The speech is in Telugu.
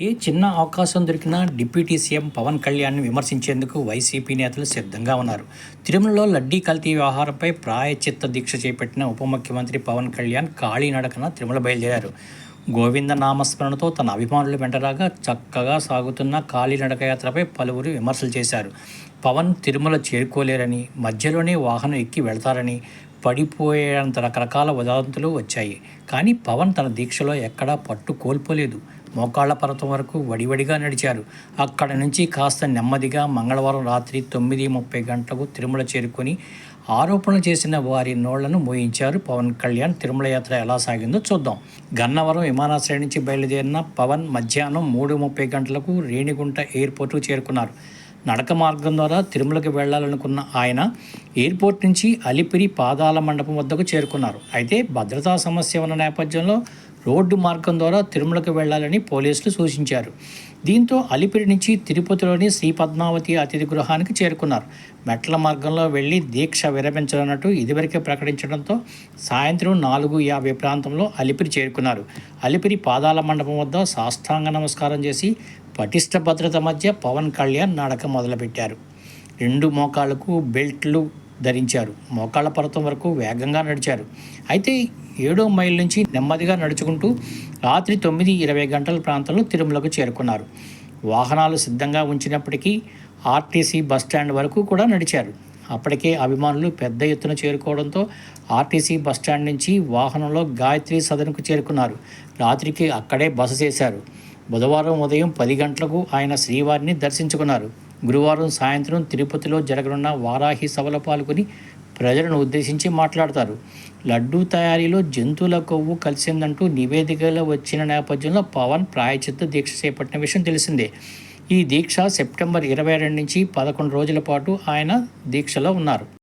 ఏ చిన్న అవకాశం దొరికినా డిప్యూటీ సీఎం పవన్ కళ్యాణ్ విమర్శించేందుకు వైసీపీ నేతలు సిద్ధంగా ఉన్నారు. తిరుమలలో లడ్డీ కల్తీ వ్యవహారంపై ప్రాయచిత్త దీక్ష చేపట్టిన ఉప ముఖ్యమంత్రి పవన్ కళ్యాణ్ కాళీనడకన తిరుమల బయలుదేరారు. గోవింద నామస్మరణతో తన అభిమానులు వెంటరాగా చక్కగా సాగుతున్న కాళీనడక యాత్రపై పలువురు విమర్శలు చేశారు. పవన్ తిరుమల చేరుకోలేరని మధ్యలోనే వాహనం ఎక్కి వెళతారని పడిపోయేంత రకరకాల వదంతులు వచ్చాయి. కానీ పవన్ తన దీక్షలో ఎక్కడా పట్టు కోల్పోలేదు. మోకాళ్ళ పర్వతం వరకు వడివడిగా నడిచారు. అక్కడ నుంచి కాస్త నెమ్మదిగా మంగళవారం రాత్రి తొమ్మిది ముప్పై గంటలకు తిరుమల చేరుకొని ఆరోపణలు చేసిన వారి నోళ్ళను మోయించారు పవన్ కళ్యాణ్. తిరుమల యాత్ర ఎలా సాగిందో చూద్దాం. గన్నవరం విమానాశ్రయం నుంచి బయలుదేరిన పవన్ మధ్యాహ్నం మూడు ముప్పై గంటలకు రేణిగుంట ఎయిర్పోర్టుకు చేరుకున్నారు. నడక మార్గం ద్వారా తిరుమలకి వెళ్ళాలనుకున్న ఆయన ఎయిర్పోర్ట్ నుంచి అలిపిరి పాదాల మండపం వద్దకు చేరుకున్నారు. అయితే భద్రతా సమస్య ఉన్న నేపథ్యంలో రోడ్డు మార్గం ద్వారా తిరుమలకు వెళ్ళాలని పోలీసులు సూచించారు. దీంతో అలిపిరి నుంచి తిరుపతిలోని శ్రీ పద్మావతి అతిథి గృహానికి చేరుకున్నారు. మెట్ల మార్గంలో వెళ్ళి దీక్ష విరమించాలన్నట్టు ఇదివరకే ప్రకటించడంతో సాయంత్రం నాలుగు యాభై ప్రాంతంలో అలిపిరి చేరుకున్నారు. అలిపిరి పాదాల మండపం వద్ద సాష్టాంగ నమస్కారం చేసి పటిష్ట భద్రత మధ్య పవన్ కళ్యాణ్ నడక మొదలుపెట్టారు. రెండు మోకాళ్ళకు బెల్ట్లు ధరించారు. మోకాళ్ళ పర్వతం వరకు వేగంగా నడిచారు. అయితే ఏడో మైల్ నుంచి నెమ్మదిగా నడుచుకుంటూ రాత్రి తొమ్మిది ఇరవై గంటల ప్రాంతంలో తిరుమలకు చేరుకున్నారు. వాహనాలు సిద్ధంగా ఉంచినప్పటికీ ఆర్టీసీ బస్టాండ్ వరకు కూడా నడిచారు. అప్పటికే అభిమానులు పెద్ద ఎత్తున చేరుకోవడంతో ఆర్టీసీ బస్టాండ్ నుంచి వాహనంలో గాయత్రి సదన్కు చేరుకున్నారు. రాత్రికి అక్కడే బస చేశారు. బుధవారం ఉదయం పది గంటలకు ఆయన శ్రీవారిని దర్శించుకున్నారు. గురువారం సాయంత్రం తిరుపతిలో జరగనున్న వారాహి సభలో పాల్గొని ప్రజలను ఉద్దేశించి మాట్లాడతారు. లడ్డూ తయారీలో జంతువుల కొవ్వు కలిసిందంటూ నివేదికలో వచ్చిన నేపథ్యంలో పవన్ ప్రాయచిత్త దీక్ష చేపట్టిన విషయం తెలిసిందే. ఈ దీక్ష సెప్టెంబర్ ఇరవై రెండు నుంచి పదకొండు రోజుల పాటు ఆయన దీక్షలో ఉన్నారు.